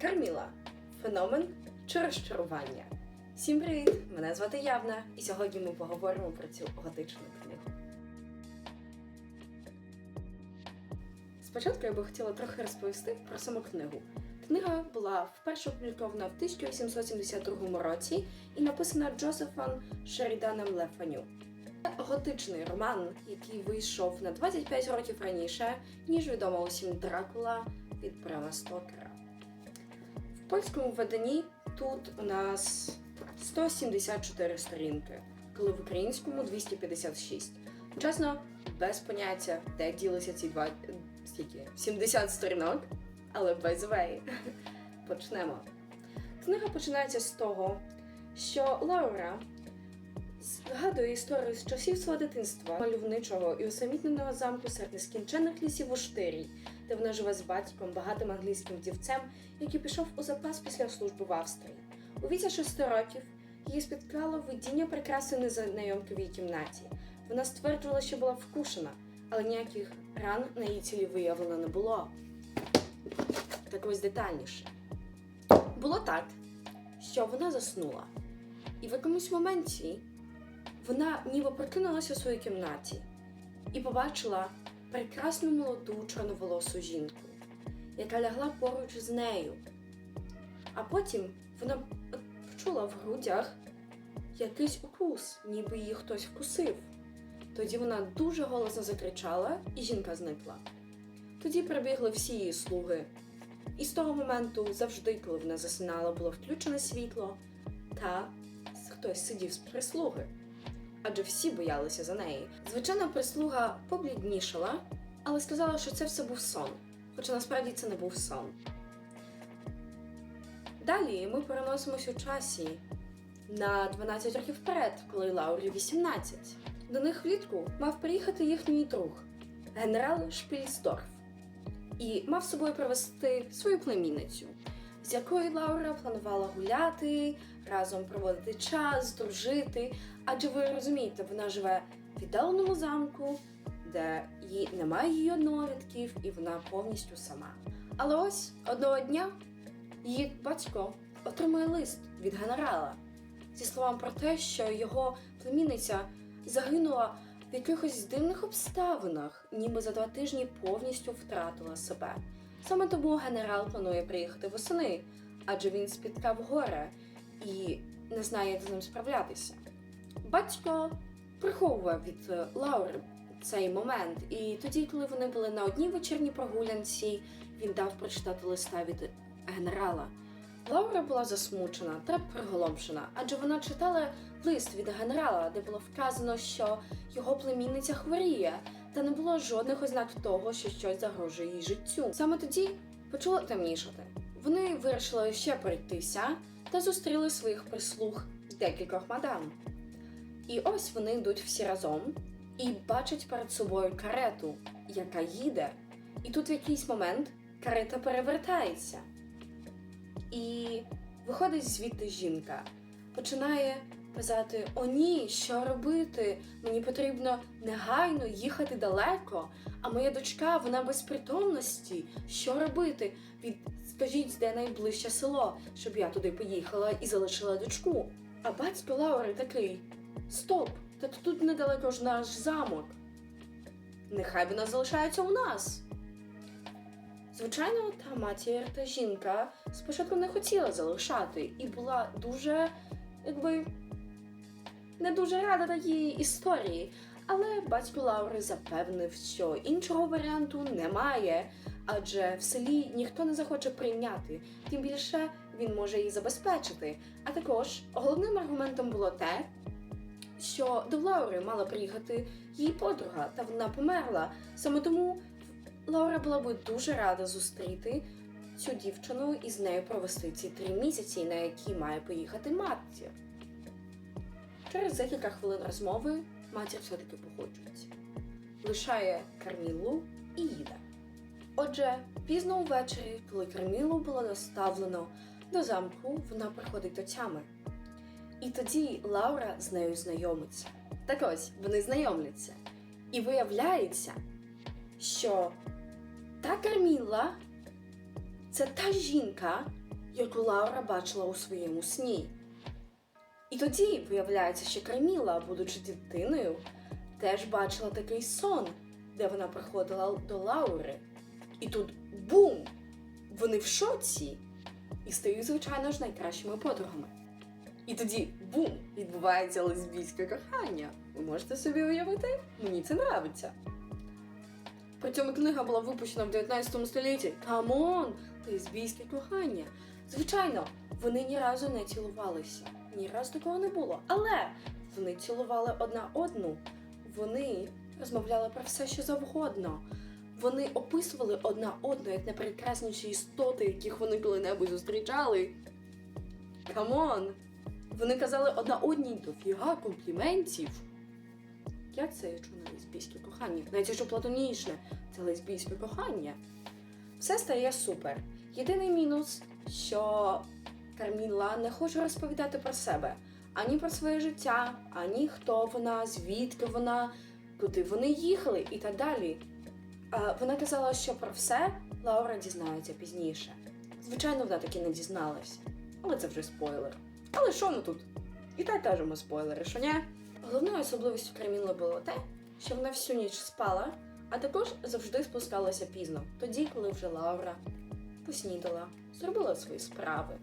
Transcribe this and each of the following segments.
Карміла феномен чи розчарування. Всім привіт! Мене звати Явна, і сьогодні ми поговоримо про цю готичну книгу. Спочатку я би хотіла трохи розповісти про саму книгу. Книга була вперше опублікована в 1872 році і написана Джозефом Шеріданом Лефаню. Це готичний роман, який вийшов на 25 років раніше, ніж відомо усім Дракула від Брама Стокера. В польському виданні тут у нас 174 сторінки, коли в українському 256. Чесно, без поняття, де ділися ці два скільки? 70 сторінок, але без way. Почнемо. Книга починається з того, що Лаура згадує історію з часів свого дитинства, мальовничого і усамітненого замку серед нескінченних лісів у Штирі, де вона живе з батьком, багатим англійським дівцем, який пішов у запас після служби в Австрії. У віці шести років її спіткало видіння прекрасної її кімнаті. Вона стверджувала, що була вкушена, але ніяких ран на її тілі виявлено не було. Так ось детальніше. Було так, що вона заснула, і в якомусь моменті вона ніби прокинулася у своїй кімнаті і побачила прекрасну молоду чорноволосу жінку, яка лягла поруч з нею. А потім вона почула в грудях якийсь укус, ніби її хтось вкусив. Тоді вона дуже голосно закричала, і жінка зникла. Тоді прибігли всі її слуги. І з того моменту, завжди, коли вона засинала, було включене світло, та хтось сидів з прислуги. Адже всі боялися за неї. Звичайна прислуга побліднішала, але сказала, що це все був сон. Хоча насправді це не був сон. Далі ми переносимося у часі на 12 років вперед, коли Лаурі 18. До них влітку мав приїхати їхній друг, генерал Шпільсдорф, і мав з собою привезти свою племінницю, з якою Лаура планувала гуляти, разом проводити час, дружити. Адже ви розумієте, вона живе в віддаленому замку, де їй немає її однолітків, і вона повністю сама. Але ось одного дня її батько отримує лист від генерала зі словами про те, що його племінниця загинула в якихось дивних обставинах, ніби за два тижні повністю втратила себе. Саме тому генерал планує приїхати восени, адже він спіткав горе і не знає, як з ним справлятися. Батько приховував від Лаури цей момент, і тоді, коли вони були на одній вечірній прогулянці, він дав прочитати листа від генерала. Лаура була засмучена та приголомшена, адже вона читала лист від генерала, де було вказано, що його племінниця хворіє, та не було жодних ознак того, що щось загрожує її життю. Саме тоді почало темнішати. Вони вирішили ще пройтися та зустріли своїх прислуг декількох мадам. І ось вони йдуть всі разом і бачать перед собою карету, яка їде. І тут в якийсь момент карета перевертається. І виходить звідти жінка, починає казати: О, ні, що робити? Мені потрібно негайно їхати далеко, а моя дочка вона без притомності. Що робити? Від скажіть, де найближче село, щоб я туди поїхала і залишила дочку. А батько Лаури такий: Стоп! Так тут недалеко ж наш замок. Нехай вона залишається у нас. Звичайно, та матір та жінка спочатку не хотіла залишати і була дуже, якби, не дуже рада такій історії. Але батько Лаури запевнив, що іншого варіанту немає, адже в селі ніхто не захоче прийняти, тим більше він може її забезпечити. А також головним аргументом було те, що до Лаури мала приїхати її подруга, та вона померла. Саме тому Лаура була би дуже рада зустріти цю дівчину і з нею провести ці три місяці, на які має поїхати матір. Через декілька хвилин розмови матір все-таки погоджується, лишає Кармілу і їде. Отже, пізно увечері, коли Кармілу було доставлено до замку, вона приходить до тями. І тоді Лаура з нею знайомиться. Так ось вони знайомляться. І виявляється, що та Карміла це та жінка, яку Лаура бачила у своєму сні. І тоді виявляється, що Карміла, будучи дитиною, теж бачила такий сон, де вона приходила до Лаури. І тут бум! Вони в шоці і стають, звичайно ж, найкращими подругами. І тоді бум! Відбувається лесбійське кохання. Ви можете собі уявити? Мені це нравиться. При цьому книга була випущена в 19 столітті. Камон! Лесбійське кохання. Звичайно, вони ні разу не цілувалися. Ні разу такого не було. Але вони цілували одна одну. Вони розмовляли про все, що завгодно. Вони описували одна одну як найпрекрасніші істоти, яких вони коли-небудь зустрічали. Камон! Вони казали одна одній дофіга компліментів. Як це я чую на лесбійське кохання? Навіть якщо платонічне, це лесбійське кохання. Все стає супер. Єдиний мінус, що Карміла не хоче розповідати про себе ані про своє життя, ані хто вона, звідки вона, куди вони їхали і так далі. Вона казала, що про все Лаура дізнається пізніше. Звичайно, вона таки не дізналась. Але це вже спойлер. Але що ми тут? І так кажемо спойлери, що ні? Головною особливістю Карміли було те, що вона всю ніч спала, а також завжди спускалася пізно, тоді, коли вже Лаура поснідала, зробила свої справи.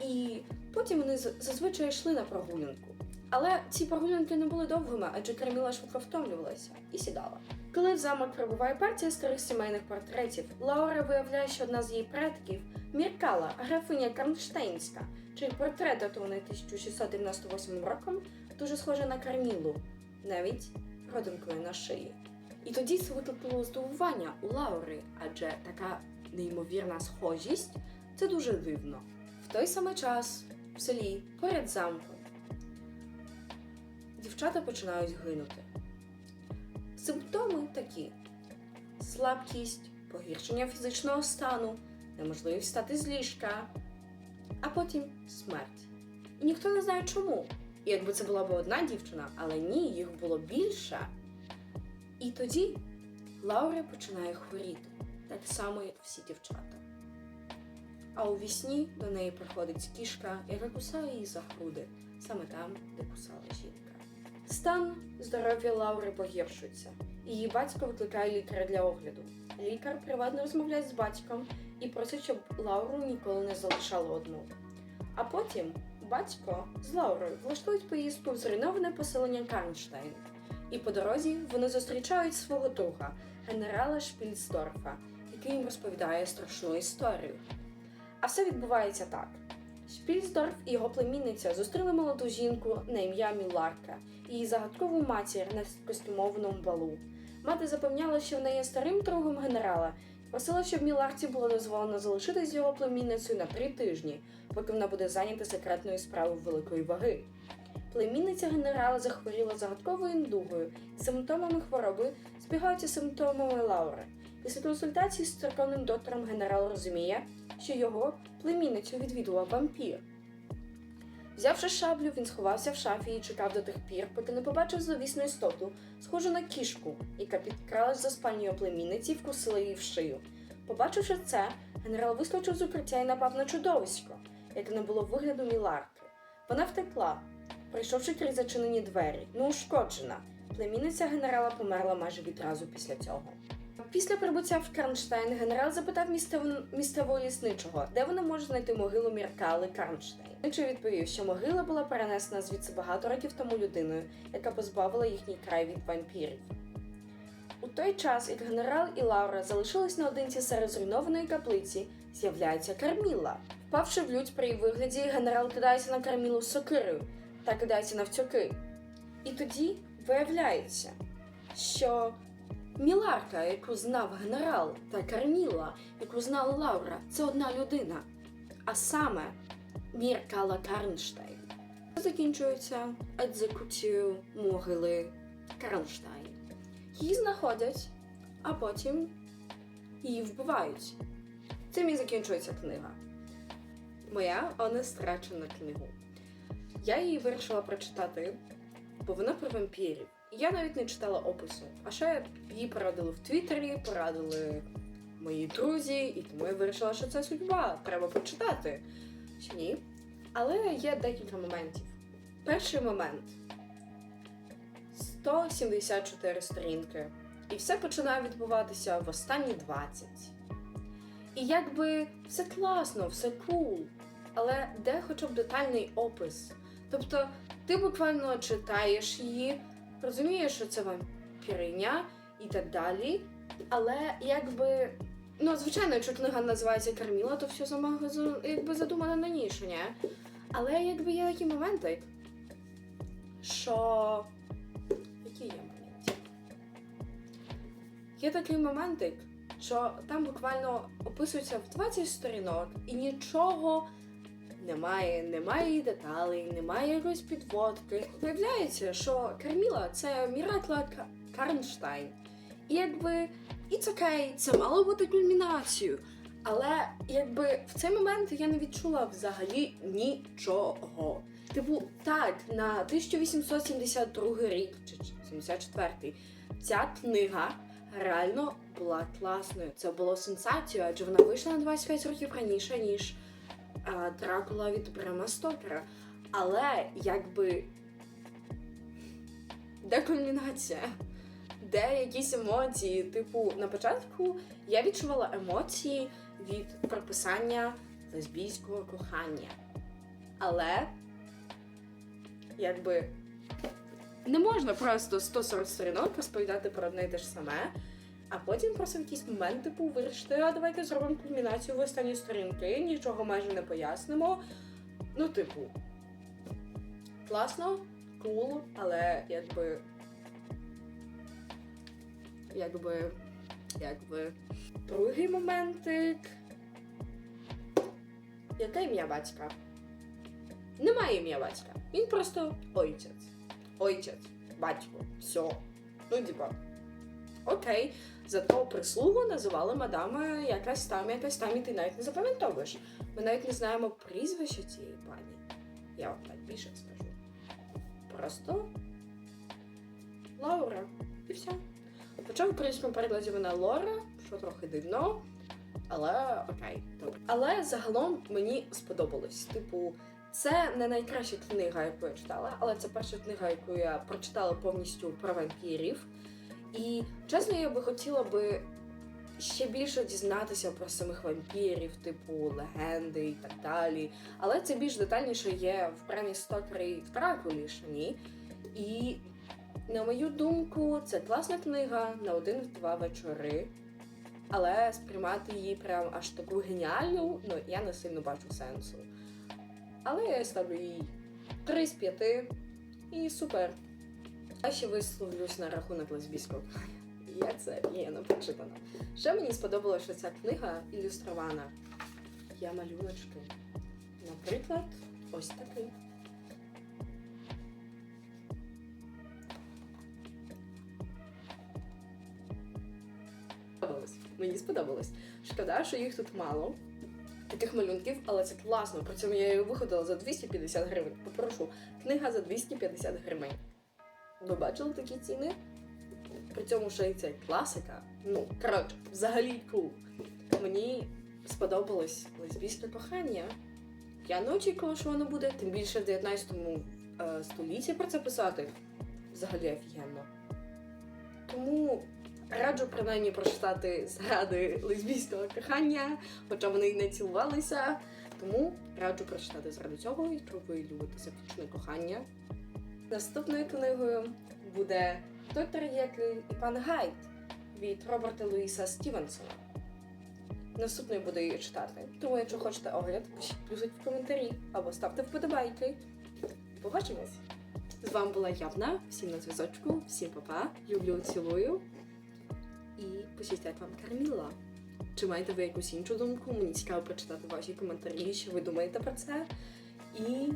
І потім вони зазвичай йшли на прогулянку. Але ці прогулянки не були довгими, адже Карміла швидко втомлювалася і сідала. Коли в замок прибуває партія старих сімейних портретів, Лаура виявляє, що одна з її предків Міркала, графиня Карнштейнська, чий портрет датований 1698 роком, дуже схожа на Кармілу, навіть родинкою на шиї. І тоді це викликало здивування у Лаури, адже така неймовірна схожість це дуже дивно. Той самий час в селі поряд замком дівчата починають гинути. Симптоми такі: слабкість, погіршення фізичного стану, неможливість встати з ліжка, а потім смерть. І ніхто не знає чому. Якби це була б одна дівчина, але ні, їх було більше. І тоді Лаура починає хворіти, так само, як всі дівчата. А у вісні до неї приходить кішка, яка кусає її за груди, саме там, де кусала жінка. Стан здоров'я Лаури погіршується. Її батько викликає лікаря для огляду. Лікар приватно розмовляє з батьком і просить, щоб Лауру ніколи не залишали одну. А потім батько з Лаурою влаштують поїздку в зруйноване поселення Карнштейн. І по дорозі вони зустрічають свого друга, генерала Шпільсдорфа, який їм розповідає страшну історію. А все відбувається так. Шпільсдорф і його племінниця зустріли молоду жінку на ім'я Міларка її загадкову матір на костюмованому балу. Мати запевняла, що вона є старим другом генерала, просила, щоб Міларці було дозволено залишитись його племінницею на три тижні, поки вона буде зайнята секретною справою великої ваги. Племінниця генерала захворіла загадковою індугою, і симптомами хвороби збігаються симптомами Лаури. Після консультації з церковним доктором генерал розуміє, що його племінницю відвідував вампір. Взявши шаблю, він сховався в шафі і чекав до тих пір, поки не побачив зловісну істоту, схожу на кішку, яка підкралась за спальню племінниці і вкусила її в шию. Побачивши це, генерал вискочив з укриття і напав на чудовисько, яке не було вигляду міларки. Вона втекла, пройшовши крізь зачинені двері, неушкоджена. Племінниця генерала померла майже відразу після цього. Після прибуття в Карнштайн генерал запитав місцев... місцевого лісничого, де вони можуть знайти могилу Міркали Карнштейн. Лісничий відповів, що могила була перенесена звідси багато років тому людиною, яка позбавила їхній край від вампірів. У той час, як генерал і Лаура залишились наодинці серед зруйнованої каплиці, з'являється Карміла. Впавши в лють при вигляді, генерал кидається на Кармілу сокирою та кидається навтюки. І тоді виявляється, що Міларка, яку знав генерал, та Карміла, яку знала Лаура, це одна людина. А саме Міркала Карнштейн. Закінчується екзекуцією могили Карнштейн. Її знаходять, а потім її вбивають. Цим і закінчується книга. Моя онестрачена книгу. Я її вирішила прочитати, бо вона про вампірів. Я навіть не читала опису. А ще її порадили в Твіттері, порадили мої друзі, і тому я вирішила, що це судьба. Треба почитати. Чи ні? Але є декілька моментів. Перший момент 174 сторінки. І все починає відбуватися в останні 20. І якби все класно, все кул, але де хоча б детальний опис. Тобто ти буквально читаєш її, розумієш, що це вампіриня і так далі. Але якби. Ну, звичайно, якщо книга називається Карміла, то все сама якби задумано на нішу, ні? Але якби є такі моменти, що. Які є моменти? Є такий моментик, що там буквально описується в 20 сторінок і нічого немає, немає деталей, немає якоїсь підводки. Виявляється, що Карміла це Міракла Ка- Карнштайн. І якби it's okay, це мало бути кульмінацією. Але якби в цей момент я не відчула взагалі нічого. Типу, так, на 1872 рік чи 74 ця книга реально була класною. Це було сенсацією, адже вона вийшла на 25 років раніше, ніж Дракула від Брема Стокера. Але якби де кульмінація? Де якісь емоції? Типу, на початку я відчувала емоції від прописання лесбійського кохання. Але якби не можна просто 140 сторінок розповідати про одне і те ж саме, а потім просто в якийсь момент, типу, вирішити, а давайте зробимо кульмінацію в останні сторінки, нічого майже не пояснимо. Ну, типу, класно, кул, але якби. Якби. Якби. Другий моментик. Яке ім'я батька? Немає ім'я батька. Він просто ойчець. Ойчець, батько, все. Ну, типа. Окей. Зато прислугу називали мадама якась там, якась там, і ти навіть не запам'ятовуєш. Ми навіть не знаємо прізвище цієї пані. Я вам так більше скажу. Просто Лаура. І все. Хоча в українському перекладі вона Лора, що трохи дивно. Але окей, добре. Але загалом мені сподобалось. Типу, це не найкраща книга, яку я читала, але це перша книга, яку я прочитала повністю про вампірів. І чесно, я би хотіла би ще більше дізнатися про самих вампірів, типу легенди і так далі. Але це більш детальніше є в Бремі Стокері в Дракулі, ні. І на мою думку, це класна книга на один-два вечори. Але сприймати її прям аж таку геніальну, ну я не сильно бачу сенсу. Але я ставлю їй 3 з 5 і супер. Я ще висловлюсь на рахунок лесбійського. Я це є не прочитана. Ще мені сподобалося, що ця книга ілюстрована. Є малюночки. Наприклад, ось такий. Мені сподобалось. Шкода, що їх тут мало. Таких малюнків, але це класно. При цьому я її виходила за 250 гривень. Попрошу, книга за 250 гривень. Ви бачили такі ціни? При цьому ще й це класика. Ну, коротше, взагалі кул. Мені сподобалось лесбійське кохання. Я не очікувала, що воно буде, тим більше в 19 е, столітті про це писати. Взагалі офігенно. Тому раджу принаймні прочитати зради лесбійського кохання, хоча вони й не цілувалися. Тому раджу прочитати зради цього, якщо ви любите сексуальне кохання. Наступною книгою буде Доктор Єклі і пан Гайд від Роберта Луїса Стівенсона. Наступною буду її читати. Тому, якщо хочете огляд, пишіть плюсик в коментарі або ставте вподобайки. Побачимось! З вами була Явна. Всім на зв'язочку, всім па-па. Люблю, цілую. І пишіть, вам Карміла. Чи маєте ви якусь іншу думку? Мені цікаво прочитати ваші коментарі, що ви думаєте про це. І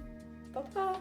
па-па!